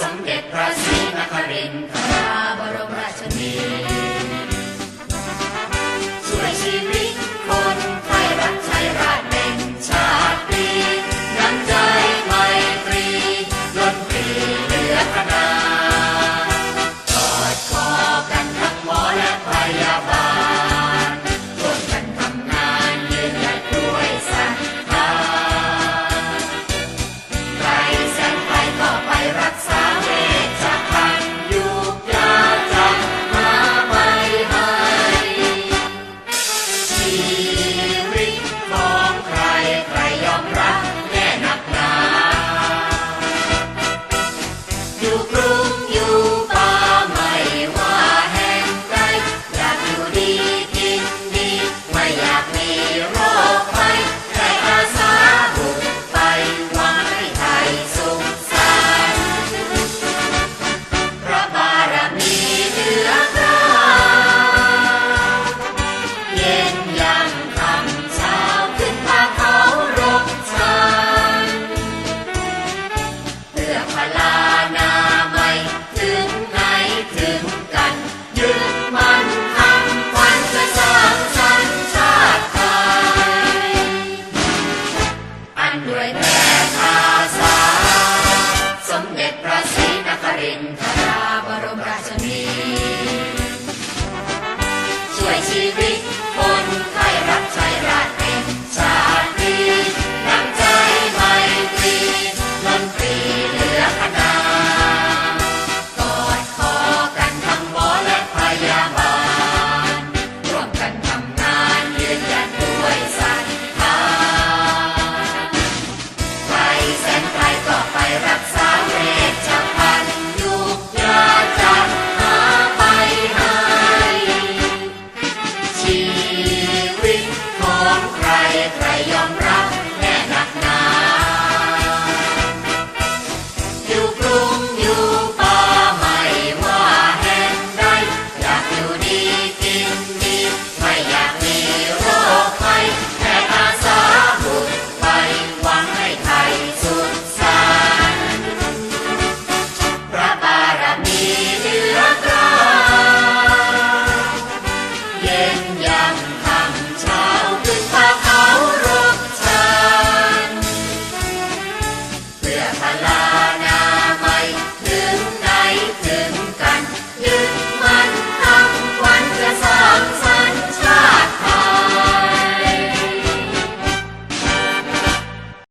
สมเด็จพระศรีนครินทร์ you through. ชีวิคนไทยรักชาราชเป็ชาติ น้ำใจไมตีดนตรีเหลือขนากอดคอกันทั้หมอและพยาบาล ร่วมกันทำงานยืนยันด้วยศรัทธาใครแนไกลก็ไปรัก ใครใครยอมรับ